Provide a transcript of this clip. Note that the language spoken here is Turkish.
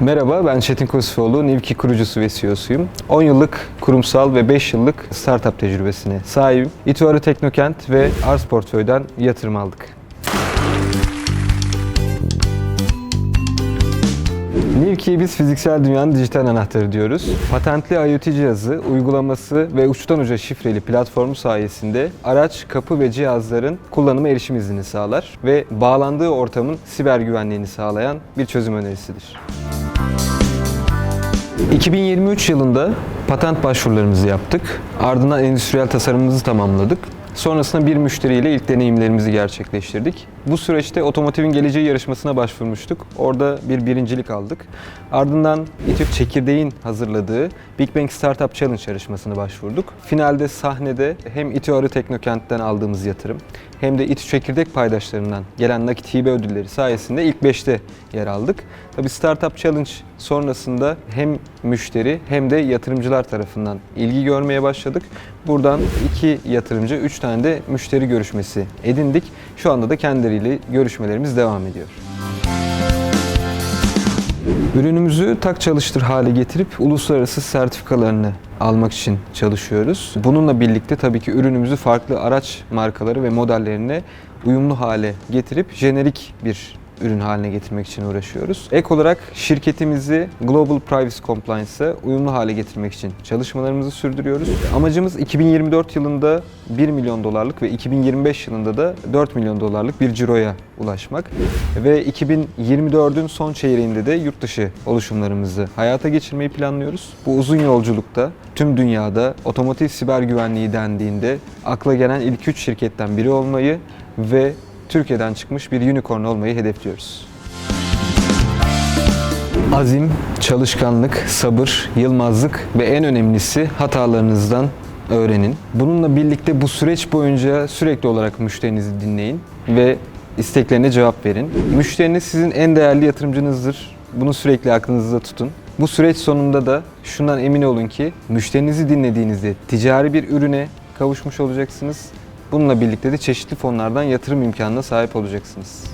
Merhaba, ben Çetin Kosifoğlu, Nivki kurucusu ve CEO'suyum. 10 yıllık kurumsal ve 5 yıllık startup tecrübesine sahibim. İTÜ Teknokent ve Ars Portföy'den yatırım aldık. Nivki'yi biz fiziksel dünyanın dijital anahtarı diyoruz. Patentli IoT cihazı, uygulaması ve uçtan uca şifreli platformu sayesinde araç, kapı ve cihazların kullanıma erişim iznini sağlar ve bağlandığı ortamın siber güvenliğini sağlayan bir çözüm önerisidir. 2023 yılında patent başvurularımızı yaptık. Ardından endüstriyel tasarımımızı tamamladık. Sonrasında bir müşteriyle ilk deneyimlerimizi gerçekleştirdik. Bu süreçte otomotivin geleceği yarışmasına başvurmuştuk. Orada bir birincilik aldık. Ardından İTÜ Çekirdeğin hazırladığı Big Bang Startup Challenge yarışmasına başvurduk. Finalde sahnede hem İTÜ Arı Teknokent'ten aldığımız yatırım hem de İTÜ Çekirdek paydaşlarından gelen nakit hibe ödülleri sayesinde ilk 5'te yer aldık. Tabii Startup Challenge sonrasında hem müşteri hem de yatırımcılar tarafından ilgi görmeye başladık. Buradan iki yatırımcı, üç tane de müşteri görüşmesi edindik. Şu anda da kendileriyle görüşmelerimiz devam ediyor. Ürünümüzü tak çalıştır hale getirip uluslararası sertifikalarını almak için çalışıyoruz. Bununla birlikte tabii ki ürünümüzü farklı araç markaları ve modellerine uyumlu hale getirip jenerik bir ürün haline getirmek için uğraşıyoruz. Ek olarak şirketimizi Global Privacy Compliance'a uyumlu hale getirmek için çalışmalarımızı sürdürüyoruz. Amacımız 2024 yılında 1 milyon dolarlık ve 2025 yılında da 4 milyon dolarlık bir ciroya ulaşmak. Ve 2024'ün son çeyreğinde de yurt dışı oluşumlarımızı hayata geçirmeyi planlıyoruz. Bu uzun yolculukta tüm dünyada otomotiv siber güvenliği dendiğinde akla gelen ilk 3 şirketten biri olmayı ve Türkiye'den çıkmış bir unicorn olmayı hedefliyoruz. Azim, çalışkanlık, sabır, yılmazlık ve en önemlisi hatalarınızdan öğrenin. Bununla birlikte bu süreç boyunca sürekli olarak müşterinizi dinleyin ve isteklerine cevap verin. Müşteriniz sizin en değerli yatırımcınızdır. Bunu sürekli aklınızda tutun. Bu süreç sonunda da şundan emin olun ki müşterinizi dinlediğinizde ticari bir ürüne kavuşmuş olacaksınız. Bununla birlikte de çeşitli fonlardan yatırım imkanına sahip olacaksınız.